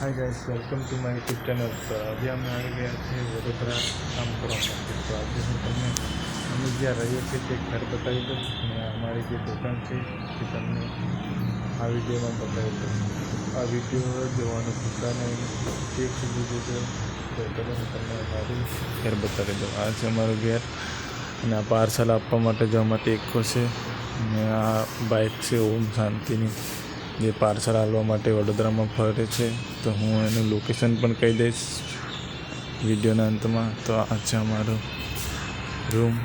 Hi guys welcome to my YouTube channel આજે અમે આવી ગયા છીએ વડોદરા કામ કરવા માટે તો આજે હું તમને અમે જ્યાં રહીએ છીએ તે ઘર બતાવી દઉં અને અમારી જે દુકાન છે તે તમને આ વિડીયોમાં બતાવી દઉં આ વીડિયો જોવાનું ભૂલતા નહીં તે સુધી જોજો તો હું તમને અમારું ઘર બતાવી દઉં આ છે અમારું ઘેર અને આ પાર્સલ આપવા માટે જવા માટે એક છે અને આ બાઇક છે ઓમ શાંતિની જે પાર્સલ આવવા માટે વડોદરામાં ફરે છે, તો હું એનું લોકેશન પણ કહી દઈશ વિડીયોના અંતમાં. તો આ છે અમારો રૂમ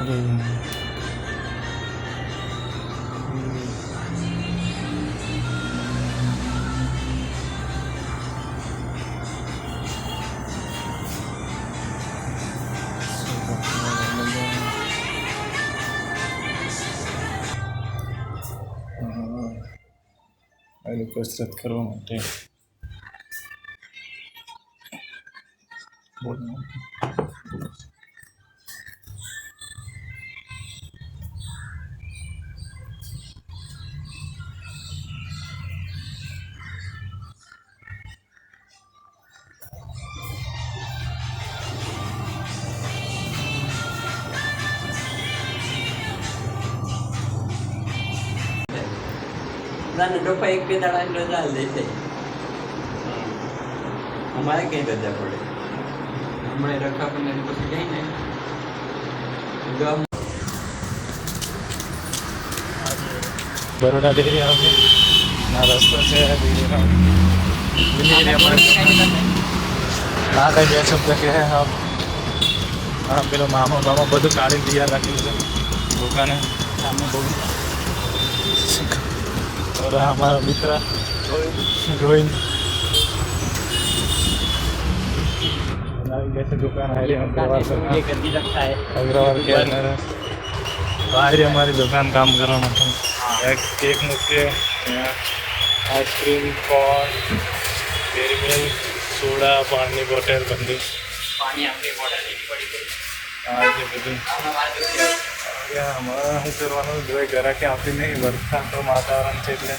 આ કસરત કરવા માટે. ના ડોફા એક બે દાડા રજા લેશે અમારે કઈ રજા પડે. હમણાં પણ પછી જઈને બરોડા ડેરી આવે. ના રસ્તો છે ના કઈ બે શબ્દ કે હા. પેલો મામો મામો બધું કાઢી તૈયાર રાખ્યું છે. દુકાને. સામે બહુ और हमारा मित्र रोहिन हमारी कैसे दुकान है हम अग्रवाल ये गंदी लगता है अग्रवाल के अंदर बाहर हमारी दुकान काम करना था एक केक मुझे ice cream corn dairy milk soda पानी बोतल बंदी પાણી આપણી બોટલ લેવી પડી ગઈ આ જે અમારે શું કરવાનું જોઈએ ઘરાકે આપી નહીં વરસાદનું વાતાવરણ છે એટલે.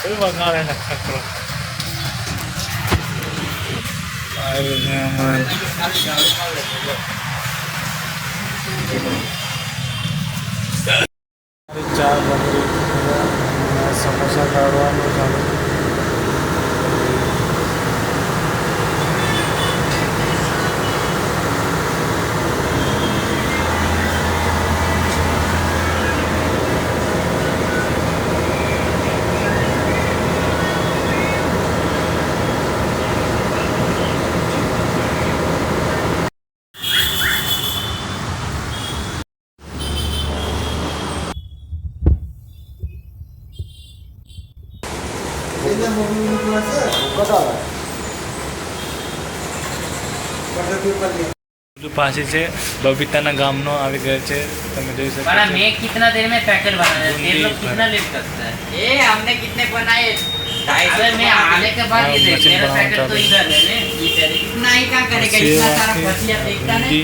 કોઈ વગાડે નક્ષત્રો આવી છે અમારે ખાલી ગાળું ખાવું એટલે ચા બની સમોસા કાઢવાનું ચાલુ પાછી છે બબીતાના ગામનો આવી ગયો છે તમે જોઈ શકો बड़ा છો मैं कितना देर में पैकेट बनाया बूंदी ये लोग भर- कितना लेट करता है એ हमने कितने बनाए ढाई सौ अबे मैं आने के बाद हाँ, ये देख मशीन मेरा बनाना पैकेट तो चालू। इधर है ने इधर है। इतना ही क्या करेगा सेव इतना सारा आके फसिया देखता बूंदी नहीं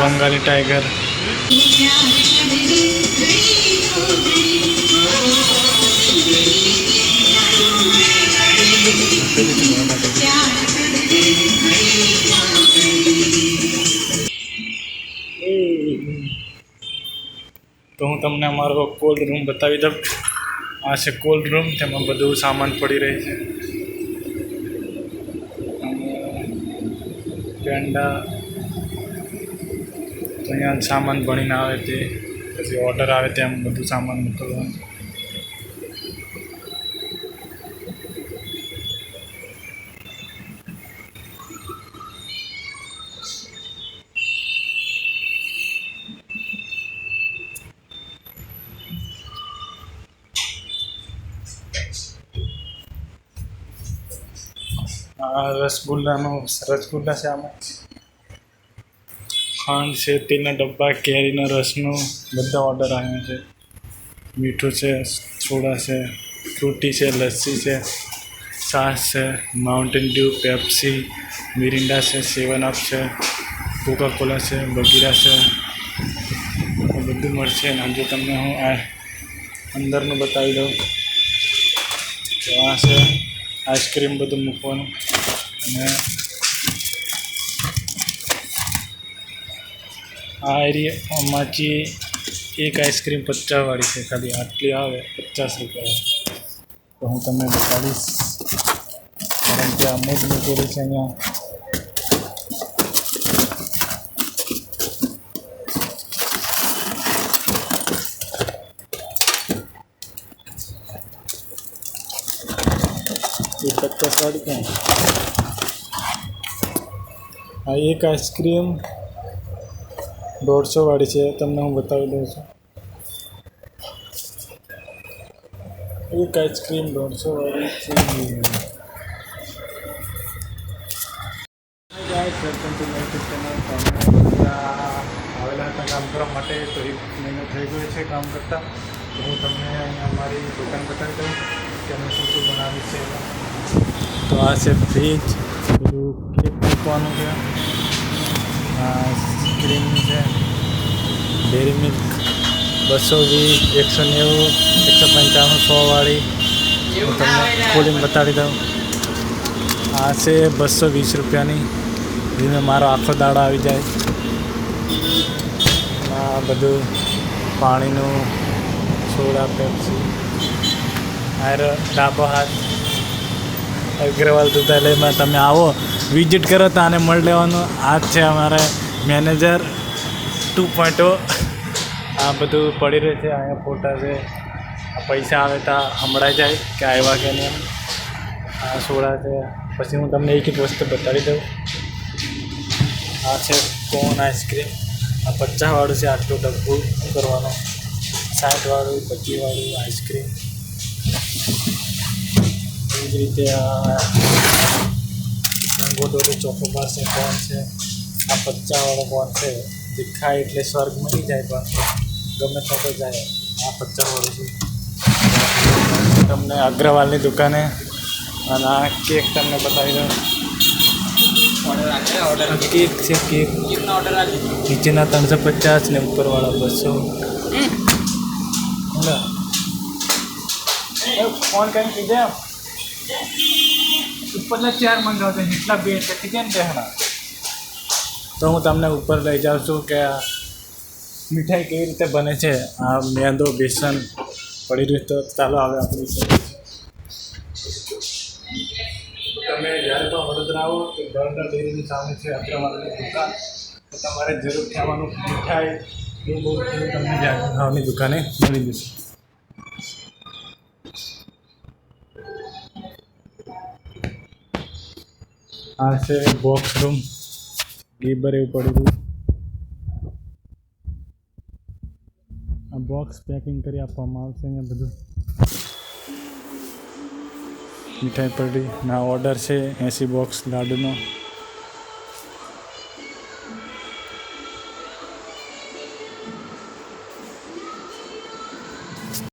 બંગાળી ટાઈગર. તો હું તમને અમારો કોલ્ડ રૂમ બતાવી દઉં. આ છે કોલ્ડ રૂમ તેમાં બધું સામાન પડી રહી છે. પેંડા અહીંયા સામાન ભણીને આવે તે, પછી ઓર્ડર આવે તેમ બધું સામાન મોકલવાનું. રસગુલ્લાનો, રસગુલ્લા છે આમાં. ખાંડ છે, તેના ડબ્બા, કેરીના રસનો બધા ઓર્ડર આવ્યા છે. મીઠું છે, સોડા છે ફ્રૂટી છે, લસ્સી છે, છાશ છે માઉન્ટેન ડ્યુ પેપ્સી મિરિન્ડા છે સેવન અપ છે કોકા કોલા છે બગીરા છે. બધું મળશે અને જો તમને હું આ અંદરનું બતાવી દઉં. તો આ છે આઈસ્ક્રીમ બધું મૂકવાનું. અને આ એરિયામાંથી એક આઈસ્ક્રીમ પચાસવાળી છે ખાલી આટલી આવે પચાસ રૂપિયા તો હું તમને બતાવીશ કારણ કે આ મોજ મૂકેલી છે અહીંયા એ પચાસવાળી ક્યાં આ એક આઈસ્ક્રીમ દોઢસો વાળી છે, તમને હું બતાવી દઉં છું. એક આઈસ્ક્રીમ દોઢસો વાળી છે. આવેલા હતા કામ કરવા માટે, તો એક મહિનો થઈ ગયો છે કામ કરતાં. તો હું તમને અહીંયા મારી દુકાન બતાવી દઉં કે અમે શું શું બનાવી છે. તો આ છે ફ્રીજ બધું કેક મૂકવાનું છે. ક્રીમનું છે. ડેરી મિલ્ક બસો વીસ, એકસો નેવું, એકસો પંચાણું, સો વાળી. હું તમને ખોલીને બતાડી દઉં. આ છે બસો વીસ રૂપિયાની. જેમાં મારો આખો દાડો આવી જાય. આ બધું પાણીનું, સોડા, પેપ્સી. આર ડાબો હાથ. અગ્રવાલ દુધાલયમાં તમે આવો, વિઝિટ કરો તો આને મળી લેવાનું. જ છે અમારે મેનેજર ટુ પોઈન્ટ આ બધું પડી રહ્યું છે, અહીંયા ફોટા છે. પૈસા આવે તો હમણાં જાય કે આવ્યા કે નહીં આ સોડા છે. પછી હું તમને એક એક વસ્તુ બતાવી દઉં. આ છે કોન આઈસ્ક્રીમ. આ પચાસવાળું છે આટલું ડબ્બુ કરવાનો. સાઠવાળું, પચીસવાળું આઈસ્ક્રીમ. એવી જ રીતે આ મેંગો ડોરી ચોકોબાર છે, કોન છે. આ પચ્ચાવાળો કોણ છે? જે એટલે સ્વર્ગ મળી જાય પણ ગમે તો જાય. આ પચ્ચાવાળું છે. તમને અગ્રવાલની દુકાને અને આ કેક તમને બતાવી દઉં. કેક છે, કેક. નીચેના ત્રણસો પચાસ ને ઉપરવાળા બસો. ફોન કરીને કીધે ઉપરના ચાર મંગાવતા એટલા બે એટલે કીધે ને તો હું તમને ઉપર લઈ જાઉં છું કે આ મીઠાઈ કેવી રીતે બને છે. આ મેંદો બેસન પડી રહ્યું તો ચાલો હવે આપણે તમે જ્યારે પણ વડોદરા આવો તો બર્ગર ડેરીની સામે છે અગ્રવાલની દુકાન. તો તમારે જરૂર ખાવાનું મીઠાઈ એવું બહુ તમને ખાવાની દુકાને મળી જશે. આ છે બોક્સ રૂમ ગીબર એવું પડ્યું આ બોક્સ પેકિંગ કરી આપવામાં આવશે અહીંયા બધું. મીઠાઈ પડી. ના ઓર્ડર છે એંસી બોક્સ લાડુનો.